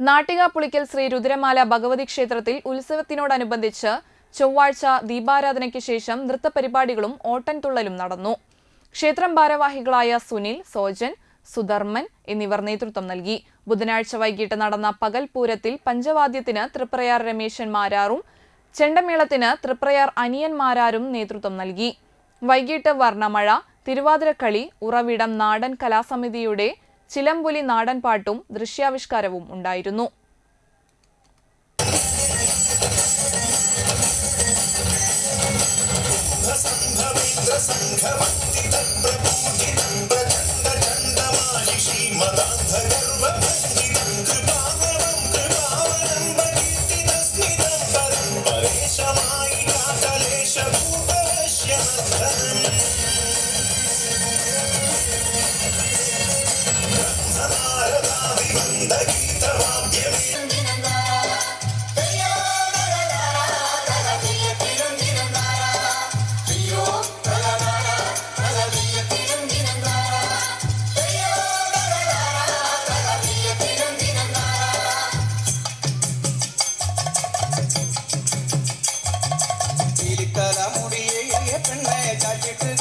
നാട്ടിക ശ്രീ രുദ്രമാല ഭഗവതി ക്ഷേത്രത്തിൽ ഉത്സവത്തിനോടനുബന്ധിച്ച് ചൊവ്വാഴ്ച ദീപാരാധനയ്ക്ക് ശേഷം നൃത്തപരിപാടികളും ഓട്ടൻതുള്ളലും നടന്നു. ക്ഷേത്രം ഭാരവാഹികളായ സുനിൽ സോജൻ സുധർമ്മൻ എന്നിവർ നേതൃത്വം നൽകി. ബുധനാഴ്ച വൈകിട്ട് നടന്ന പകൽ പൂരത്തിൽ പഞ്ചവാദ്യത്തിന് തൃപ്രയാർ രമേശൻ മാരാറും ചെണ്ടമേളത്തിന് തൃപ്രയാർ അനിയന്മാരാരും നേതൃത്വം നൽകി. വൈകിട്ട് വർണമഴ തിരുവാതിരക്കളി ഉറവിടം നാടൻ കലാസമിതിയുടെ ചിലമ്പുലി നാടൻ പാട്ടും ദൃശ്യാവിഷ്കാരവും ഉണ്ടായിരുന്നു. I get to